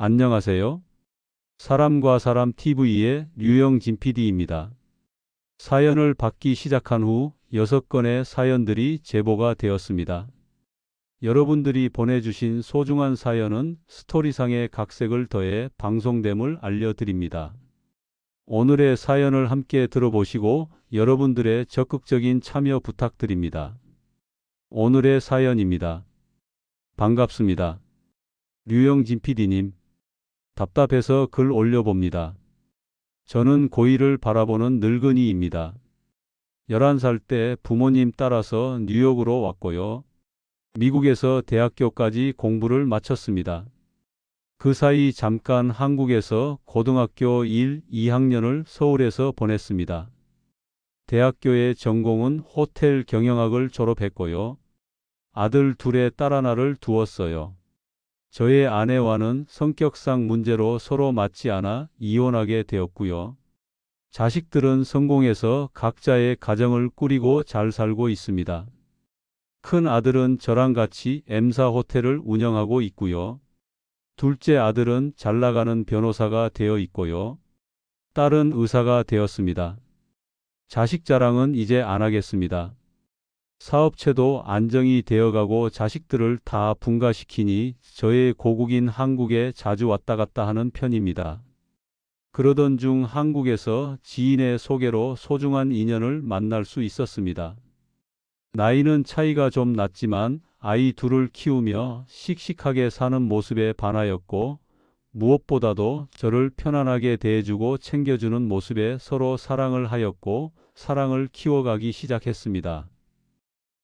안녕하세요. 사람과 사람 TV의 류영진 PD입니다. 사연을 받기 시작한 후 6건의 사연들이 제보가 되었습니다. 여러분들이 보내주신 소중한 사연은 스토리상의 각색을 더해 방송됨을 알려드립니다. 오늘의 사연을 함께 들어보시고 여러분들의 적극적인 참여 부탁드립니다. 오늘의 사연입니다. 반갑습니다. 류영진 PD님. 답답해서 글 올려봅니다. 저는 고1을 바라보는 늙은이입니다. 11살 때 부모님 따라서 뉴욕으로 왔고요. 미국에서 대학교까지 공부를 마쳤습니다. 그 사이 잠깐 한국에서 고등학교 1, 2학년을 서울에서 보냈습니다. 대학교의 전공은 호텔 경영학을 졸업했고요. 아들 둘에 딸 하나를 두었어요. 저의 아내와는 성격상 문제로 서로 맞지 않아 이혼하게 되었고요. 자식들은 성공해서 각자의 가정을 꾸리고 잘 살고 있습니다. 큰 아들은 저랑 같이 M사 호텔을 운영하고 있고요. 둘째 아들은 잘 나가는 변호사가 되어 있고요. 딸은 의사가 되었습니다. 자식 자랑은 이제 안 하겠습니다. 사업체도 안정이 되어가고 자식들을 다 분가시키니 저의 고국인 한국에 자주 왔다 갔다 하는 편입니다. 그러던 중 한국에서 지인의 소개로 소중한 인연을 만날 수 있었습니다. 나이는 차이가 좀 났지만 아이 둘을 키우며 씩씩하게 사는 모습에 반하였고 무엇보다도 저를 편안하게 대해주고 챙겨주는 모습에 서로 사랑을 하였고 사랑을 키워가기 시작했습니다.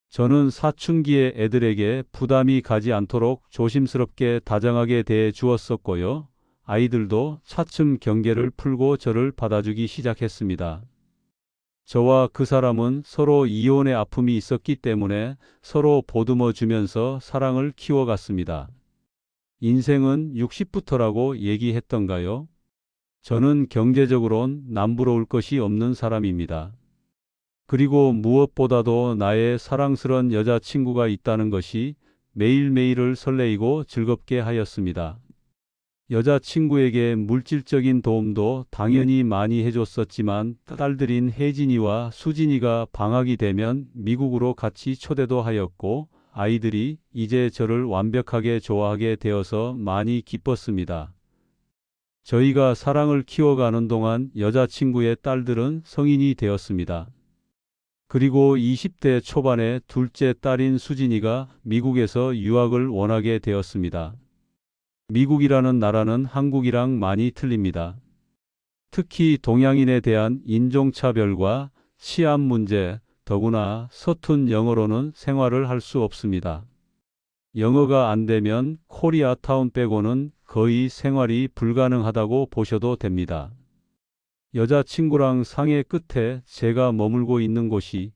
저는 사춘기의 애들에게 부담이 가지 않도록 조심스럽게 다정하게 대해 주었었고요. 아이들도 차츰 경계를 풀고 저를 받아주기 시작했습니다. 저와 그 사람은 서로 이혼의 아픔이 있었기 때문에 서로 보듬어 주면서 사랑을 키워갔습니다. 인생은 60부터라고 얘기했던가요? 저는 경제적으론 남부러울 것이 없는 사람입니다. 그리고 무엇보다도 나의 사랑스런 여자친구가 있다는 것이 매일매일을 설레이고 즐겁게 하였습니다. 여자친구에게 물질적인 도움도 당연히 많이 해줬었지만 딸들인 혜진이와 수진이가 방학이 되면 미국으로 같이 초대도 하였고 아이들이 이제 저를 완벽하게 좋아하게 되어서 많이 기뻤습니다. 저희가 사랑을 키워가는 동안 여자친구의 딸들은 성인이 되었습니다. 그리고 20대 초반에 둘째 딸인 수진이가 미국에서 유학을 원하게 되었습니다. 미국이라는 나라는 한국이랑 많이 틀립니다. 특히 동양인에 대한 인종차별과 치안 문제, 더구나 서툰 영어로는 생활을 할 수 없습니다. 영어가 안 되면 코리아타운 빼고는 거의 생활이 불가능하다고 보셔도 됩니다. 여자친구랑 상해 끝에 제가 머물고 있는 곳이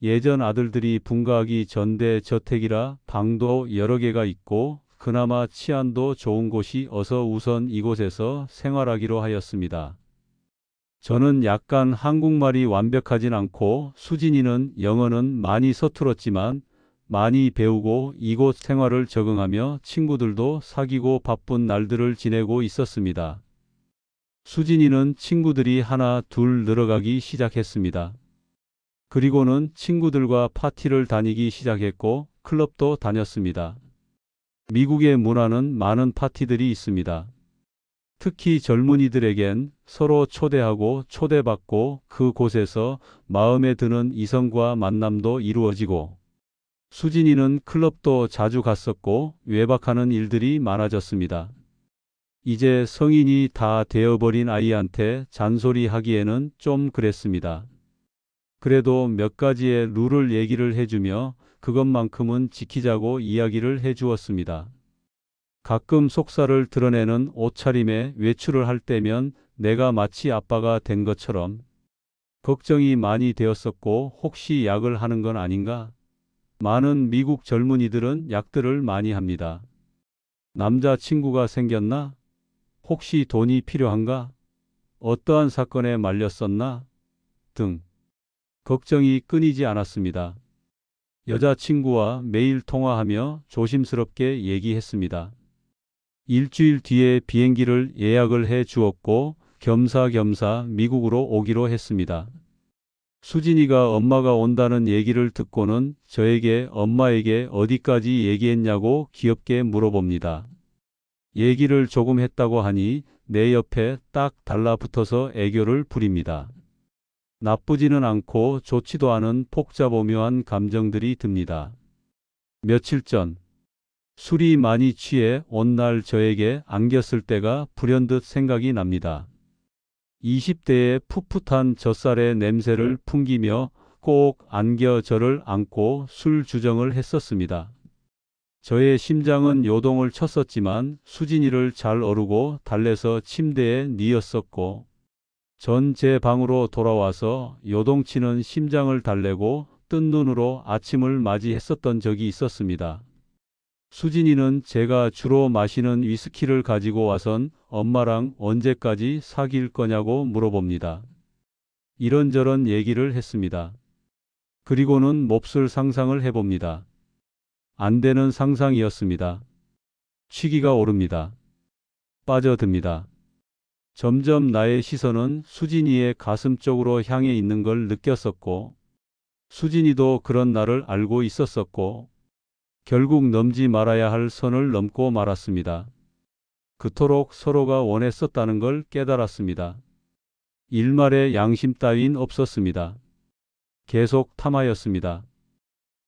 예전 아들들이 분가하기 전대 저택이라 방도 여러 개가 있고 그나마 치안도 좋은 곳이 어서 우선 이곳에서 생활하기로 하였습니다. 저는 약간 한국말이 완벽하진 않고 수진이는 영어는 많이 서툴었지만 많이 배우고 이곳 생활을 적응하며 친구들도 사귀고 바쁜 날들을 지내고 있었습니다. 수진이는 친구들이 하나 둘 늘어가기 시작했습니다. 그리고는 친구들과 파티를 다니기 시작했고 클럽도 다녔습니다. 미국의 문화는 많은 파티들이 있습니다. 특히 젊은이들에겐 서로 초대하고 초대받고 그곳에서 마음에 드는 이성과 만남도 이루어지고 수진이는 클럽도 자주 갔었고 외박하는 일들이 많아졌습니다. 이제 성인이 다 되어버린 아이한테 잔소리 하기에는 좀 그랬습니다. 그래도 몇 가지의 룰을 얘기를 해주며 그것만큼은 지키자고 이야기를 해 주었습니다. 가끔 속살을 드러내는 옷차림에 외출을 할 때면 내가 마치 아빠가 된 것처럼 걱정이 많이 되었었고 혹시 약을 하는 건 아닌가? 많은 미국 젊은이들은 약들을 많이 합니다. 남자 친구가 생겼나? 혹시 돈이 필요한가? 어떠한 사건에 말렸었나? 등 걱정이 끊이지 않았습니다. 여자친구와 매일 통화하며 조심스럽게 얘기했습니다. 일주일 뒤에 비행기를 예약을 해 주었고 겸사겸사 미국으로 오기로 했습니다. 수진이가 엄마가 온다는 얘기를 듣고는 저에게 엄마에게 어디까지 얘기했냐고 귀엽게 물어봅니다. 얘기를 조금 했다고 하니 내 옆에 딱 달라붙어서 애교를 부립니다. 나쁘지는 않고 좋지도 않은 복잡오묘한 감정들이 듭니다. 며칠 전 술이 많이 취해 온 날 저에게 안겼을 때가 불현듯 생각이 납니다. 20대의 풋풋한 젖살의 냄새를 풍기며 꼭 안겨 저를 안고 술 주정을 했었습니다. 저의 심장은 요동을 쳤었지만 수진이를 잘 어루고 달래서 침대에 뉘었었고 전 제 방으로 돌아와서 요동치는 심장을 달래고 뜬 눈으로 아침을 맞이했었던 적이 있었습니다. 수진이는 제가 주로 마시는 위스키를 가지고 와선 엄마랑 언제까지 사귈 거냐고 물어봅니다. 이런저런 얘기를 했습니다. 그리고는 몹쓸 상상을 해봅니다. 안 되는 상상이었습니다. 취기가 오릅니다. 빠져듭니다. 점점 나의 시선은 수진이의 가슴 쪽으로 향해 있는 걸 느꼈었고, 수진이도 그런 나를 알고 있었었고, 결국 넘지 말아야 할 선을 넘고 말았습니다. 그토록 서로가 원했었다는 걸 깨달았습니다. 일말의 양심 따윈 없었습니다. 계속 탐하였습니다.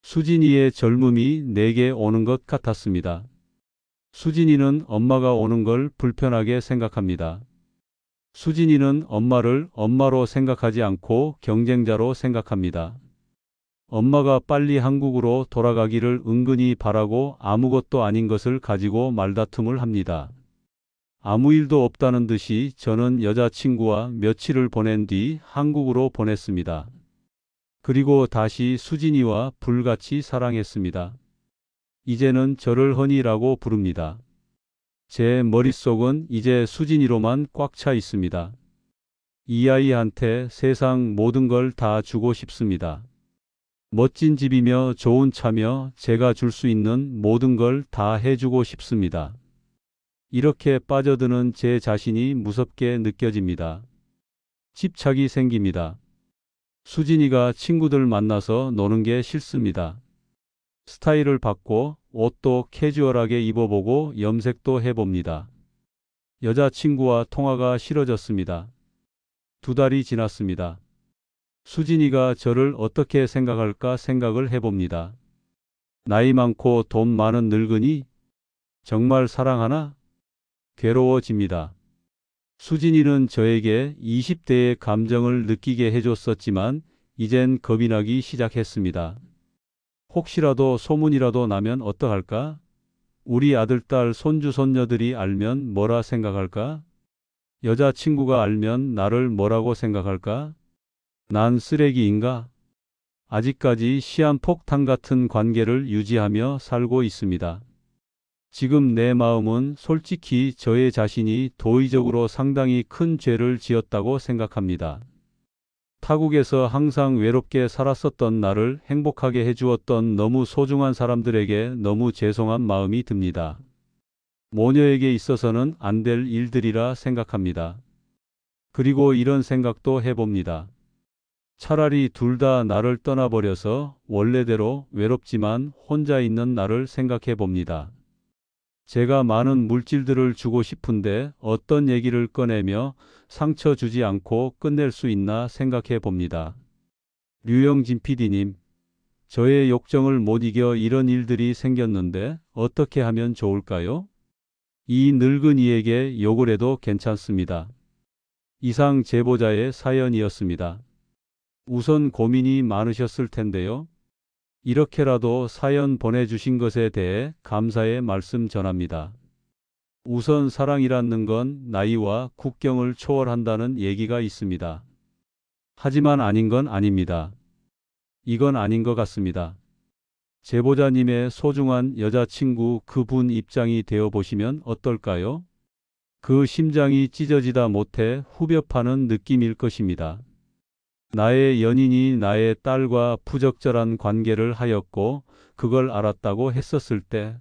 수진이의 젊음이 내게 오는 것 같았습니다. 수진이는 엄마가 오는 걸 불편하게 생각합니다. 수진이는 엄마를 엄마로 생각하지 않고 경쟁자로 생각합니다. 엄마가 빨리 한국으로 돌아가기를 은근히 바라고 아무것도 아닌 것을 가지고 말다툼을 합니다. 아무 일도 없다는 듯이 저는 여자친구와 며칠을 보낸 뒤 한국으로 보냈습니다. 그리고 다시 수진이와 불같이 사랑했습니다. 이제는 저를 허니라고 부릅니다. 제 머릿속은 이제 수진이로만 꽉 차 있습니다. 이 아이한테 세상 모든 걸 다 주고 싶습니다. 멋진 집이며 좋은 차며 제가 줄 수 있는 모든 걸 다 해주고 싶습니다. 이렇게 빠져드는 제 자신이 무섭게 느껴집니다. 집착이 생깁니다. 수진이가 친구들 만나서 노는 게 싫습니다. 스타일을 바꿔 옷도 캐주얼하게 입어보고 염색도 해봅니다. 여자친구와 통화가 싫어졌습니다. 두 달이 지났습니다. 수진이가 저를 어떻게 생각할까 생각을 해봅니다. 나이 많고 돈 많은 늙은이? 정말 사랑하나? 괴로워집니다. 수진이는 저에게 20대의 감정을 느끼게 해줬었지만 이젠 겁이 나기 시작했습니다. 혹시라도 소문이라도 나면 어떡할까? 우리 아들, 딸, 손주, 손녀들이 알면 뭐라 생각할까? 여자친구가 알면 나를 뭐라고 생각할까? 난 쓰레기인가? 아직까지 시한폭탄 같은 관계를 유지하며 살고 있습니다. 지금 내 마음은 솔직히 저의 자신이 도의적으로 상당히 큰 죄를 지었다고 생각합니다. 타국에서 항상 외롭게 살았었던 나를 행복하게 해주었던 너무 소중한 사람들에게 너무 죄송한 마음이 듭니다. 모녀에게 있어서는 안 될 일들이라 생각합니다. 그리고 이런 생각도 해봅니다. 차라리 둘 다 나를 떠나버려서 원래대로 외롭지만 혼자 있는 나를 생각해 봅니다. 제가 많은 물질들을 주고 싶은데 어떤 얘기를 꺼내며 상처 주지 않고 끝낼 수 있나 생각해 봅니다. 류영진 PD님, 저의 욕정을 못 이겨 이런 일들이 생겼는데 어떻게 하면 좋을까요? 이 늙은이에게 욕을 해도 괜찮습니다. 이상 제보자의 사연이었습니다. 우선 고민이 많으셨을 텐데요. 이렇게라도 사연 보내주신 것에 대해 감사의 말씀 전합니다. 우선 사랑이라는 건 나이와 국경을 초월한다는 얘기가 있습니다. 하지만 아닌 건 아닙니다. 이건 아닌 것 같습니다. 제보자님의 소중한 여자친구 그분 입장이 되어 보시면 어떨까요? 그 심장이 찢어지다 못해 후벼 파는 느낌일 것입니다. 나의 연인이 나의 딸과 부적절한 관계를 하였고 그걸 알았다고 했었을 때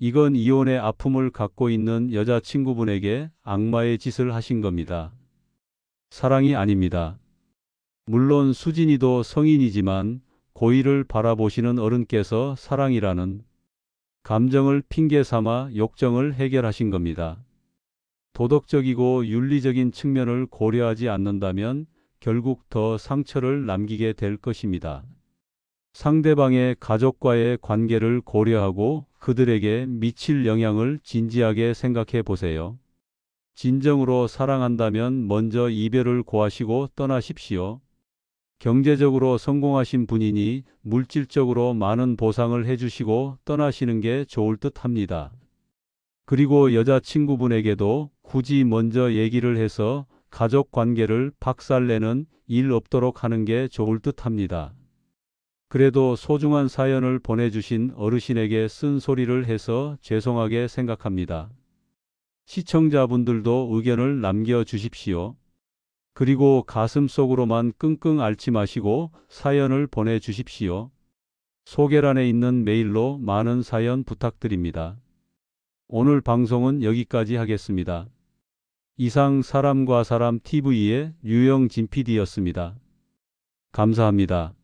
이건 이혼의 아픔을 갖고 있는 여자친구분에게 악마의 짓을 하신 겁니다. 사랑이 아닙니다. 물론 수진이도 성인이지만 고의를 바라보시는 어른께서 사랑이라는 감정을 핑계 삼아 욕정을 해결하신 겁니다. 도덕적이고 윤리적인 측면을 고려하지 않는다면 결국 더 상처를 남기게 될 것입니다. 상대방의 가족과의 관계를 고려하고 그들에게 미칠 영향을 진지하게 생각해 보세요. 진정으로 사랑한다면 먼저 이별을 고하시고 떠나십시오. 경제적으로 성공하신 분이니 물질적으로 많은 보상을 해주시고 떠나시는 게 좋을 듯 합니다. 그리고 여자친구분에게도 굳이 먼저 얘기를 해서 가족 관계를 박살내는 일 없도록 하는 게 좋을 듯 합니다. 그래도 소중한 사연을 보내주신 어르신에게 쓴소리를 해서 죄송하게 생각합니다. 시청자분들도 의견을 남겨주십시오. 그리고 가슴 속으로만 끙끙 앓지 마시고 사연을 보내주십시오. 소개란에 있는 메일로 많은 사연 부탁드립니다. 오늘 방송은 여기까지 하겠습니다. 이상 사람과 사람 TV의 유영 진PD였습니다. 감사합니다.